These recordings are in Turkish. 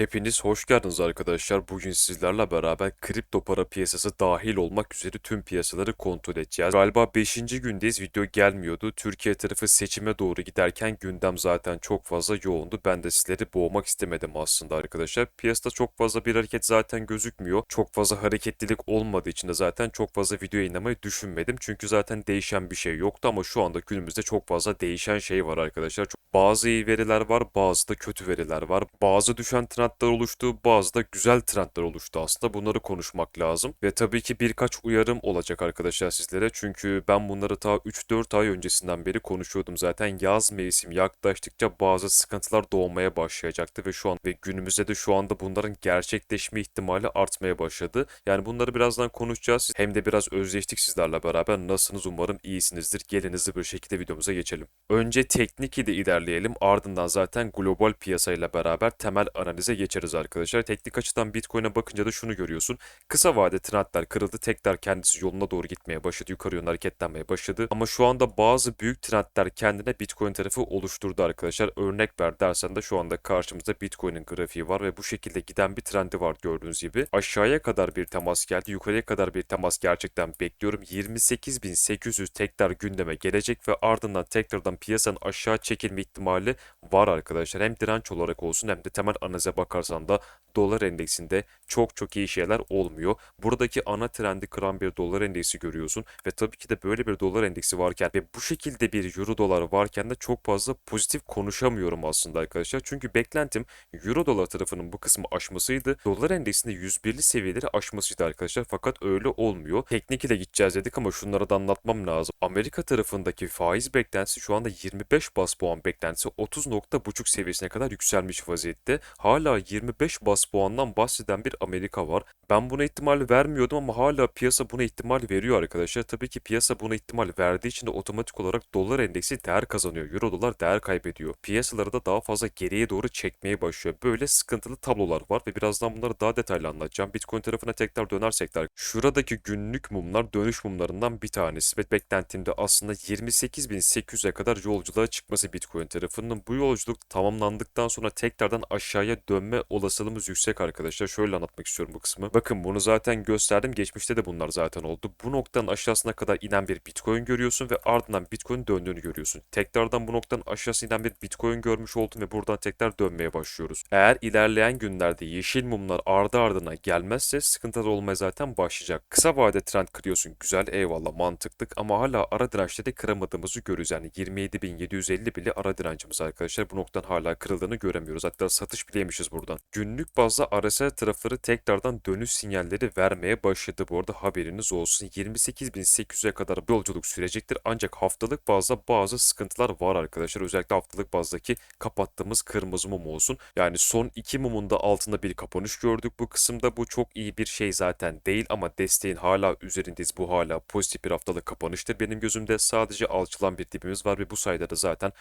Hepiniz hoş geldiniz arkadaşlar. Bugün sizlerle beraber kripto para piyasası dahil olmak üzere tüm piyasaları kontrol edeceğiz. Galiba 5. gündeyiz video gelmiyordu. Türkiye tarafı seçime doğru giderken gündem zaten çok fazla yoğundu. Ben de sizleri boğmak istemedim aslında arkadaşlar. Piyasada çok fazla bir hareket zaten gözükmüyor. Çok fazla hareketlilik olmadığı için de zaten çok fazla video yayınlamayı düşünmedim. Çünkü zaten değişen bir şey yoktu ama şu anda günümüzde çok fazla değişen şey var arkadaşlar. Çok- Bazı iyi veriler var, bazı da kötü veriler var. Bazı düşen trendler oluştu, bazı da güzel trendler oluştu aslında. Bunları konuşmak lazım. Ve tabii ki birkaç uyarım olacak arkadaşlar sizlere. Çünkü ben bunları ta 3-4 ay öncesinden beri konuşuyordum zaten. Yaz mevsim yaklaştıkça bazı sıkıntılar doğmaya başlayacaktı ve şu an ve günümüzde de şu anda bunların gerçekleşme ihtimali artmaya başladı. Yani bunları birazdan konuşacağız. Hem de biraz özleştik sizlerle beraber. Nasılsınız umarım iyisinizdir. Gelin hızlı bir şekilde videomuza geçelim. Önce teknik ile. Ardından zaten global piyasayla beraber temel analize geçeriz arkadaşlar. Teknik açıdan Bitcoin'e bakınca da şunu görüyorsun. Kısa vade trendler kırıldı. Tekrar kendisi yoluna doğru gitmeye başladı. Yukarı yönlü hareketlenmeye başladı. Ama şu anda bazı büyük trendler kendine Bitcoin tarafı oluşturdu arkadaşlar. Örnek ver dersen de şu anda karşımızda Bitcoin'in grafiği var ve bu şekilde giden bir trendi var gördüğünüz gibi. Aşağıya kadar bir temas geldi. Yukarıya kadar bir temas gerçekten bekliyorum. 28.800 tekrar gündeme gelecek ve ardından tekrardan piyasanın aşağı çekilme ihtimali var arkadaşlar. Hem direnç olarak olsun hem de temel analize bakarsan da dolar endeksinde çok çok iyi şeyler olmuyor. Buradaki ana trendi kıran bir dolar endeksi görüyorsun ve tabii ki de böyle bir dolar endeksi varken ve bu şekilde bir euro dolar varken de çok fazla pozitif konuşamıyorum aslında arkadaşlar. Çünkü beklentim euro dolar tarafının bu kısmı aşmasıydı. Dolar endeksinde 101'li seviyeleri aşmasıydı arkadaşlar. Fakat öyle olmuyor. Teknik ile gideceğiz dedik ama şunları da anlatmam lazım. Amerika tarafındaki faiz beklentisi şu anda 25 bas puan beklentisi 30.5 seviyesine kadar yükselmiş vaziyette. Hala 25 bas puandan bahseden bir Amerika var. Ben buna ihtimal vermiyordum ama hala piyasa buna ihtimal veriyor arkadaşlar. Tabii ki piyasa buna ihtimal verdiği için de otomatik olarak dolar endeksi değer kazanıyor. Euro dolar değer kaybediyor. Piyasaları da daha fazla geriye doğru çekmeye başlıyor. Böyle sıkıntılı tablolar var ve birazdan bunları daha detaylı anlatacağım. Bitcoin tarafına tekrar dönersek de şuradaki günlük mumlar dönüş mumlarından bir tanesi ve beklentimde aslında 28.800'e kadar yolculuğa çıkması Bitcoin tarafının. Bu yolculuk tamamlandıktan sonra tekrardan aşağıya dönme olasılığımız yüksek arkadaşlar. Şöyle anlatmak istiyorum bu kısmı. Bakın bunu zaten gösterdim. Geçmişte de bunlar zaten oldu. Bu noktanın aşağısına kadar inen bir Bitcoin görüyorsun ve ardından Bitcoin döndüğünü görüyorsun. Tekrardan bu noktanın aşağısına inen bir Bitcoin görmüş oldun ve buradan tekrar dönmeye başlıyoruz. Eğer ilerleyen günlerde yeşil mumlar ardı ardına gelmezse sıkıntılar olmaya zaten başlayacak. Kısa vade trend kırıyorsun. Güzel eyvallah mantıklık ama hala ara dirençte de kıramadığımızı görüyoruz. Yani 27.750 bile ara direncimiz arkadaşlar. Bu noktadan hala kırıldığını göremiyoruz. Hatta satış bile yemişiz buradan. Günlük bazda RSI tarafları tekrardan dönüş sinyalleri vermeye başladı. Bu arada haberiniz olsun. 28.800'e kadar yolculuk sürecektir. Ancak haftalık bazda bazı sıkıntılar var arkadaşlar. Özellikle haftalık bazdaki kapattığımız kırmızı mum olsun. Yani son iki mumun da altında bir kapanış gördük. Bu kısımda bu çok iyi bir şey zaten değil ama desteğin hala üzerindeyiz. Bu hala pozitif bir haftalık kapanıştır. Benim gözümde sadece alçılan bir dibimiz var ve bu sayede de zaten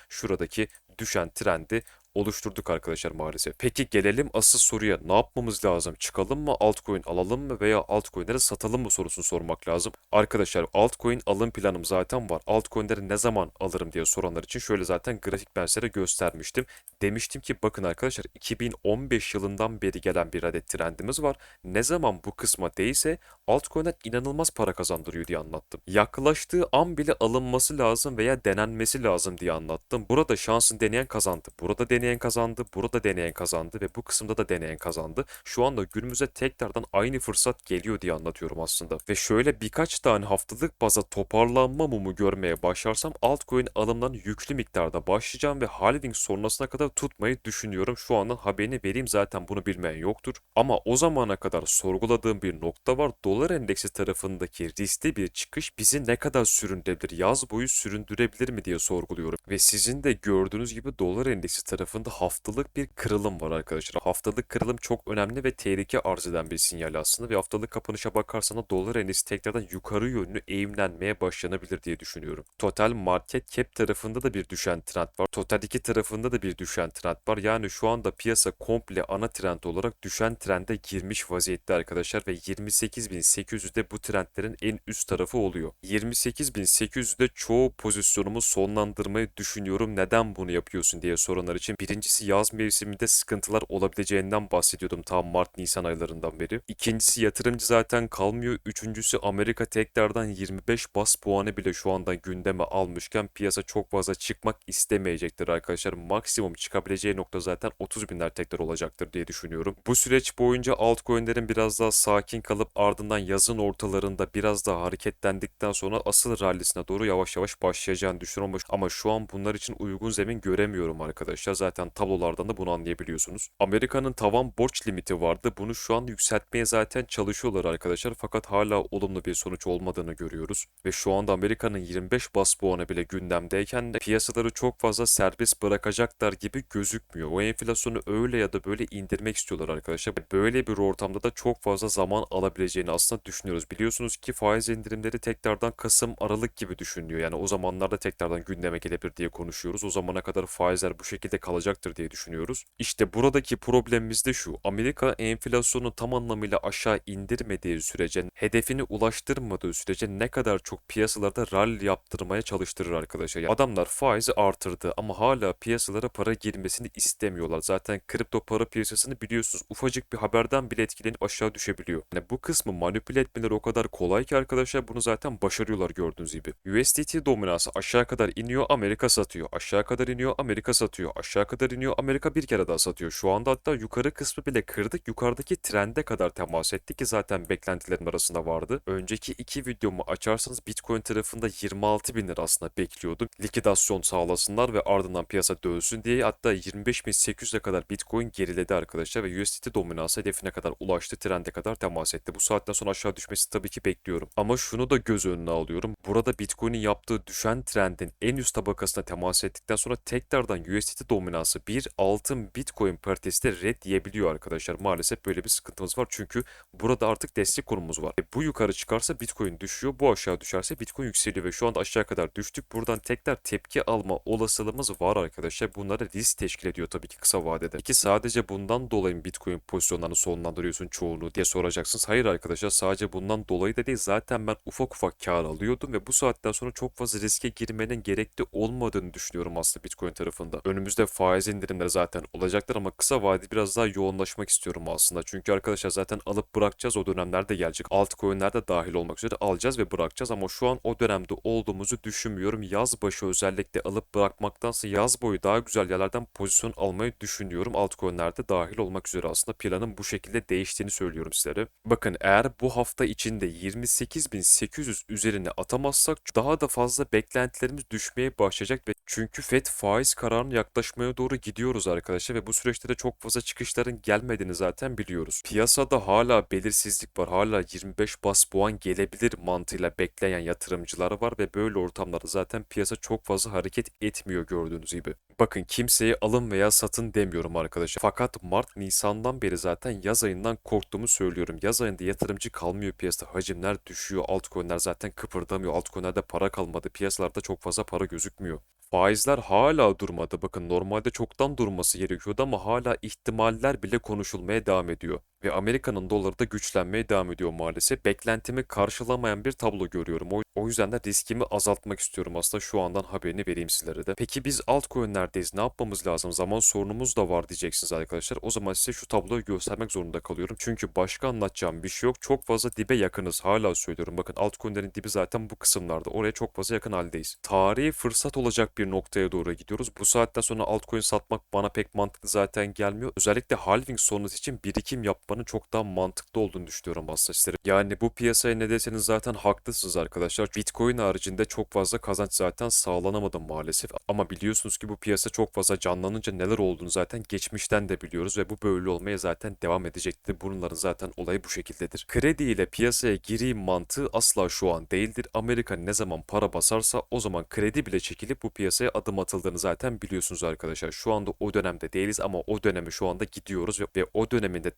şuradaki düşen trendi oluşturduk arkadaşlar maalesef. Peki gelelim asıl soruya. Ne yapmamız lazım? Çıkalım mı altcoin alalım mı veya altcoin'leri satalım mı sorusunu sormak lazım. Arkadaşlar altcoin alım planım zaten var. Altcoin'leri ne zaman alırım diye soranlar için şöyle zaten grafik ben size göstermiştim. Demiştim ki bakın arkadaşlar 2015 yılından beri gelen bir adet trendimiz var. Ne zaman bu kısma değilse altcoin'ler inanılmaz para kazandırıyor diye anlattım. Yaklaştığı an bile alınması lazım veya denenmesi lazım diye anlattım. Burada şansın deneyen kazandı. Burada deneyen kazandı. Burada deneyen kazandı ve bu kısımda da deneyen kazandı. Şu anda günümüze tekrardan aynı fırsat geliyor diye anlatıyorum aslında. Ve şöyle birkaç tane haftalık baza toparlanma mumu görmeye başlarsam altcoin alımdan yüklü miktarda başlayacağım ve halving sonrasına kadar tutmayı düşünüyorum. Şu andan haberini vereyim zaten bunu bilmeyen yoktur. Ama o zamana kadar sorguladığım bir nokta var. Dolar endeksi tarafındaki riskli bir çıkış bizi ne kadar süründürebilir? Yaz boyu süründürebilir mi diye sorguluyorum. Ve sizin de gördüğünüz gibi dolar endeksi tarafında haftalık bir kırılım var arkadaşlar. Haftalık kırılım çok önemli ve tehlike arz eden bir sinyal aslında ve haftalık kapanışa bakarsan da dolar endeksi tekrardan yukarı yönlü eğimlenmeye başlanabilir diye düşünüyorum. Total market cap tarafında da bir düşen trend var. Total 2 tarafında da bir düşen trend var. Yani şu anda piyasa komple ana trend olarak düşen trende girmiş vaziyette arkadaşlar ve 28.800'de bu trendlerin en üst tarafı oluyor. 28.800'de çoğu pozisyonumu sonlandırmayı düşünüyorum. Neden bunu yapıyorsun diye soranlar için Birincisi yaz mevsiminde sıkıntılar olabileceğinden bahsediyordum tam Mart-Nisan aylarından beri. İkincisi yatırımcı zaten kalmıyor. Üçüncüsü Amerika tekrardan 25 bas puanı bile şu anda gündeme almışken piyasa çok fazla çıkmak istemeyecektir arkadaşlar. Maksimum çıkabileceği nokta zaten 30 binler tekrar olacaktır diye düşünüyorum. Bu süreç boyunca altcoin'lerin biraz daha sakin kalıp ardından yazın ortalarında biraz daha hareketlendikten sonra asıl rallisine doğru yavaş yavaş başlayacağını düşünüyorum. Ama- şu an bunlar için uygun zemin göremiyorum arkadaşlar. Zaten tablolardan da bunu anlayabiliyorsunuz. Amerika'nın tavan borç limiti vardı. Bunu şu an yükseltmeye zaten çalışıyorlar arkadaşlar. Fakat hala olumlu bir sonuç olmadığını görüyoruz. Ve şu anda Amerika'nın 25 bas puanı bile gündemdeyken de piyasaları çok fazla serbest bırakacaklar gibi gözükmüyor. O enflasyonu öyle ya da böyle indirmek istiyorlar arkadaşlar. Böyle bir ortamda da çok fazla zaman alabileceğini aslında düşünüyoruz. Biliyorsunuz ki faiz indirimleri tekrardan Kasım, Aralık gibi düşünülüyor. Yani o zamanlarda tekrardan gündeme gelebilir diye konuşuyoruz. O zamana kadar faizler bu şekilde kalacaktır diye düşünüyoruz. İşte buradaki problemimiz de şu. Amerika enflasyonu tam anlamıyla aşağı indirmediği sürece, hedefini ulaştırmadığı sürece ne kadar çok piyasalarda rally yaptırmaya çalıştırır arkadaşlar. Yani adamlar faizi artırdı ama hala piyasalara para girmesini istemiyorlar. Zaten kripto para piyasasını biliyorsunuz ufacık bir haberden bile etkilenip aşağı düşebiliyor. Yani bu kısmı manipüle etmeleri o kadar kolay ki arkadaşlar bunu zaten başarıyorlar gördüğünüz gibi. USDT dominansı aşağı kadar iniyor Amerika satıyor. Aşağı kadar iniyor Amerika satıyor. Aşağı kadar iniyor Amerika bir kere daha satıyor. Şu anda hatta yukarı kısmı bile kırdık. Yukarıdaki trende kadar temas etti ki zaten beklentilerin arasında vardı. Önceki iki videomu açarsanız Bitcoin tarafında 26 bin lira aslında bekliyordum. Likidasyon sağlasınlar ve ardından piyasa dönsün diye hatta 25.800'e kadar Bitcoin geriledi arkadaşlar ve USDT dominansı hedefine kadar ulaştı. Trende kadar temas etti. Bu saatten sonra aşağı düşmesi tabii ki bekliyorum. Ama şunu da göz önüne alıyorum. Burada Bitcoin'in yaptığı düşen trendin en üst tabakasına temas ettikten sonra tekrardan USDT dominansı bir altın Bitcoin paritesi de red diyebiliyor arkadaşlar. Maalesef böyle bir sıkıntımız var. Çünkü burada artık destek konumumuz var. E, bu yukarı çıkarsa Bitcoin düşüyor. Bu aşağı düşerse Bitcoin yükseliyor ve şu anda aşağı kadar düştük. Buradan tekrar tepki alma olasılığımız var arkadaşlar. Bunlara risk teşkil ediyor tabii ki kısa vadede. Peki sadece bundan dolayı mı Bitcoin pozisyonlarını sonlandırıyorsun çoğunu diye soracaksınız. Hayır arkadaşlar sadece bundan dolayı da değil. Zaten ben ufak ufak kar alıyordum ve bu saatten sonra çok fazla riske girmenin gerekli olmadığını düşünüyorum aslında Bitcoin tarafında. Önümüzde faiz indirimleri zaten olacaktır ama kısa vadede biraz daha yoğunlaşmak istiyorum aslında. Çünkü arkadaşlar zaten alıp bırakacağız o dönemlerde gelecek. Altcoin'ler de dahil olmak üzere alacağız ve bırakacağız ama şu an o dönemde olduğumuzu düşünmüyorum. Yaz başı özellikle alıp bırakmaktansa yaz boyu daha güzel yerlerden pozisyon almayı düşünüyorum. Altcoin'lerde dahil olmak üzere aslında planın bu şekilde değiştiğini söylüyorum sizlere. Bakın eğer bu hafta içinde 28.800 üzerine atamazsak daha da fazla beklentilerimiz düşmeye başlayacak ve çünkü FED faiz kararına yaklaşmaya doğru gidiyoruz arkadaşlar ve bu süreçte de çok fazla çıkışların gelmediğini zaten biliyoruz. Piyasada hala belirsizlik var. Hala 25 bas puan gelebilir mantığıyla bekleyen yatırımcılar var ve böyle ortamlarda zaten piyasa çok fazla hareket etmiyor gördüğünüz gibi. Bakın kimseye alın veya satın demiyorum arkadaşlar. Fakat Mart Nisan'dan beri zaten yaz ayından korktuğumu söylüyorum. Yaz ayında yatırımcı kalmıyor piyasada. Hacimler düşüyor. Altcoin'ler zaten kıpırdamıyor. Altcoin'lerde para kalmadı. Piyasalarda çok fazla para gözükmüyor. Faizler hala durmadı. Bakın normalde çoktan durması gerekiyordu ama hala ihtimaller bile konuşulmaya devam ediyor. Ve Amerika'nın doları da güçlenmeye devam ediyor maalesef. Beklentimi karşılamayan bir tablo görüyorum. O, yüzden de riskimi azaltmak istiyorum aslında şu andan haberini vereyim sizlere de. Peki biz altcoin'lerdeyiz. Ne yapmamız lazım? Zaman sorunumuz da var diyeceksiniz arkadaşlar. O zaman size şu tabloyu göstermek zorunda kalıyorum. Çünkü başka anlatacağım bir şey yok. Çok fazla dibe yakınız. Hala söylüyorum. Bakın altcoin'lerin dibi zaten bu kısımlarda. Oraya çok fazla yakın haldeyiz. Tarihi fırsat olacak bir noktaya doğru gidiyoruz. Bu saatten sonra altcoin satmak bana pek mantıklı zaten gelmiyor. Özellikle halving sonrası için birikim yapmanın çok daha mantıklı olduğunu düşünüyorum aslında. Yani bu piyasaya ne deseniz zaten haklısınız arkadaşlar. Bitcoin haricinde çok fazla kazanç zaten sağlanamadı maalesef. Ama biliyorsunuz ki bu piyasa çok fazla canlanınca neler olduğunu zaten geçmişten de biliyoruz ve bu böyle olmaya zaten devam edecektir. Bunların zaten olayı bu şekildedir. Kredi ile piyasaya gireyim mantığı asla şu an değildir. Amerika ne zaman para basarsa o zaman kredi bile çekilip bu piyasaya adım atıldığını zaten biliyorsunuz arkadaşlar. Şu anda o dönemde değiliz ama o döneme şu anda gidiyoruz ve, ve o dönemin de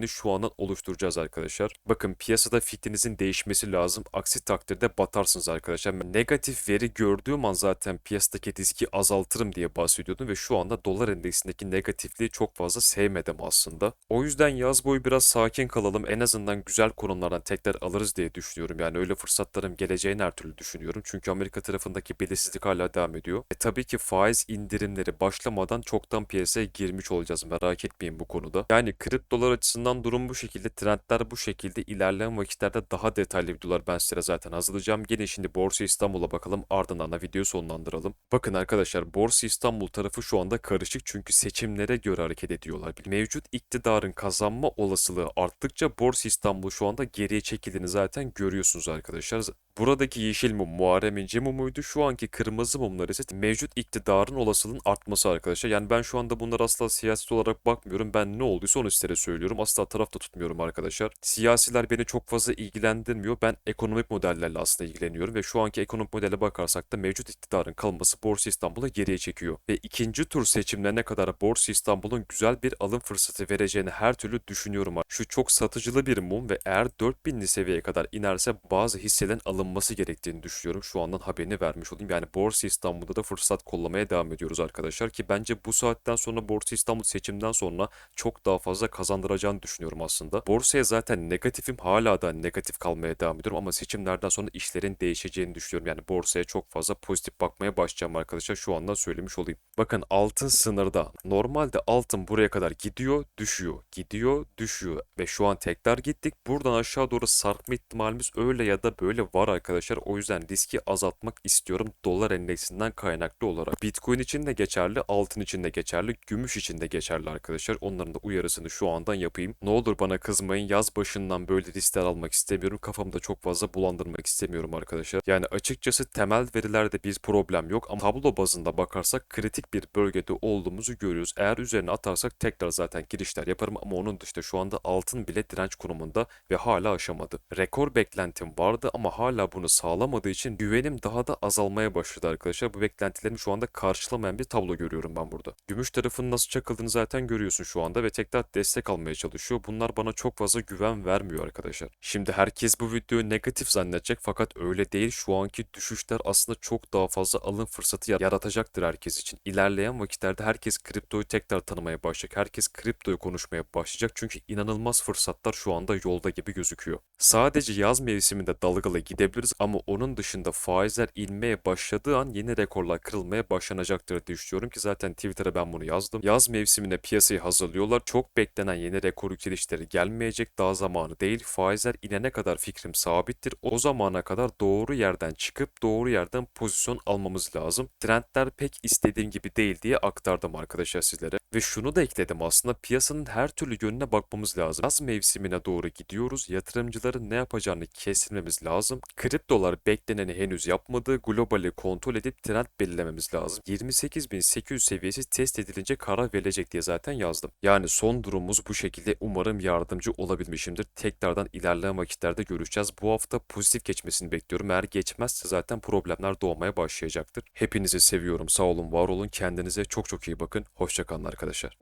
düzeni şu andan oluşturacağız arkadaşlar. Bakın piyasada fikrinizin değişmesi lazım. Aksi takdirde batarsınız arkadaşlar. Negatif veri gördüğüm an zaten piyasadaki riski azaltırım diye bahsediyordum ve şu anda dolar endeksindeki negatifliği çok fazla sevmedim aslında. O yüzden yaz boyu biraz sakin kalalım. En azından güzel konumlardan tekrar alırız diye düşünüyorum. Yani öyle fırsatlarım geleceğini her türlü düşünüyorum. Çünkü Amerika tarafındaki belirsizlik hala devam ediyor. E tabii ki faiz indirimleri başlamadan çoktan piyasaya girmiş olacağız. Merak etmeyin bu konuda. Yani kriptolar açısından durum bu şekilde. Trendler bu şekilde. İlerleyen vakitlerde daha detaylı videolar ben size zaten hazırlayacağım. Gelin şimdi Borsa İstanbul'a bakalım. Ardından da videoyu sonlandıralım. Bakın arkadaşlar Borsa İstanbul tarafı şu anda karışık çünkü seçimlere göre hareket ediyorlar. Mevcut iktidarın kazanma olasılığı arttıkça Borsa İstanbul şu anda geriye çekildiğini zaten görüyorsunuz arkadaşlar. Buradaki yeşil mum Muharrem İnce mumuydu. Şu anki kırmızı mumlar ise mevcut iktidarın olasılığın artması arkadaşlar. Yani ben şu anda bunları asla siyasi olarak bakmıyorum. Ben ne olduysa onu sizlere söylüyorum. Asla tarafta tutmuyorum arkadaşlar. Siyasiler beni çok fazla ilgilendirmiyor. Ben ekonomik modellerle aslında ilgileniyorum ve şu anki ekonomik modele bakarsak da mevcut iktidarın kalması Borsa İstanbul'u geriye çekiyor. Ve ikinci tur seçimlerine kadar Borsa İstanbul'un güzel bir alım fırsatı vereceğini her türlü düşünüyorum. Şu çok satıcılı bir mum ve eğer 4000'li seviyeye kadar inerse bazı hisselerin alınması gerektiğini düşünüyorum. Şu andan haberini vermiş olayım. Yani Borsa İstanbul'da da fırsat kollamaya devam ediyoruz arkadaşlar ki bence bu saatten sonra Borsa İstanbul seçimden sonra çok daha fazla kazandıracağını düşünüyorum aslında. Borsaya zaten negatifim hala da negatif kalmaya devam ediyorum ama seçimlerden sonra işlerin değişeceğini düşünüyorum. Yani borsaya çok fazla pozitif bakmaya başlayacağım arkadaşlar şu andan söylemiş olayım. Bakın altın sınırda. Normalde altın buraya kadar gidiyor, düşüyor, gidiyor, düşüyor ve şu an tekrar gittik. Buradan aşağı doğru sarkma ihtimalimiz öyle ya da böyle var arkadaşlar. O yüzden riski azaltmak istiyorum dolar endeksinden kaynaklı olarak. Bitcoin için de geçerli, altın için de geçerli, gümüş için de geçerli arkadaşlar. Onların da uyarısını şu andan yapayım. Ne olur bana kızmayın. Yaz başından böyle riskler almak istemiyorum. Kafamda çok fazla bulandırmak istemiyorum arkadaşlar. Yani açıkçası temel verilerde bir problem yok ama tablo bazında bakarsak kritik bir bölgede olduğumuzu görüyoruz. Eğer üzerine atarsak tekrar zaten girişler yaparım ama onun dışında şu anda altın bile direnç konumunda ve hala aşamadı. Rekor beklentim vardı ama hala bunu sağlamadığı için güvenim daha da azalmaya başladı arkadaşlar. Bu beklentilerimi şu anda karşılamayan bir tablo görüyorum ben burada. Gümüş tarafının nasıl çakıldığını zaten görüyorsun şu anda ve tekrar destek almaya çalışıyor. Bunlar bana çok fazla güven vermiyor arkadaşlar. Şimdi herkes bu videoyu negatif zannedecek fakat öyle değil. Şu anki düşüşler aslında çok daha fazla alım fırsatı yaratacaktır herkes için. İlerleyen vakitlerde herkes kriptoyu tekrar tanımaya başlayacak. Herkes kriptoyu konuşmaya başlayacak. Çünkü inanılmaz fırsatlar şu anda yolda gibi gözüküyor. Sadece yaz mevsiminde dalgalı gidebiliriz ama onun dışında faizler inmeye başladığı an yeni rekorlar kırılmaya başlanacaktır diye düşünüyorum ki zaten Twitter'a ben bunu yazdım. Yaz mevsimine piyasayı hazırlıyorlar. Çok beklenen yeni rekor yükselişleri gelmeyecek. Daha zamanı değil. Faizler inene kadar fikrim sabittir. O zamana kadar doğru yerden çıkıp doğru yerden pozisyon almamız lazım. Trendler pek istediğim gibi değil diye aktardım arkadaşlar sizlere. Ve şunu da ekledim aslında piyasanın her türlü yönüne bakmamız lazım. Yaz mevsimine doğru gidiyoruz. Yatırımcıların ne yapacağını kestirmemiz lazım. Kriptolar bekleneni henüz yapmadı. Globali kontrol edip trend belirlememiz lazım. 28.800 seviyesi test edilince karar verilecek diye zaten yazdım. Yani son durumumuz bu şekilde. Umarım yardımcı olabilmişimdir. Tekrardan ilerleyen vakitlerde görüşeceğiz. Bu hafta pozitif geçmesini bekliyorum. Eğer geçmezse zaten problemler doğmaya başlayacaktır. Hepinizi seviyorum. Sağ olun, var olun. Kendinize çok çok iyi bakın. Hoşçakalın arkadaşlar.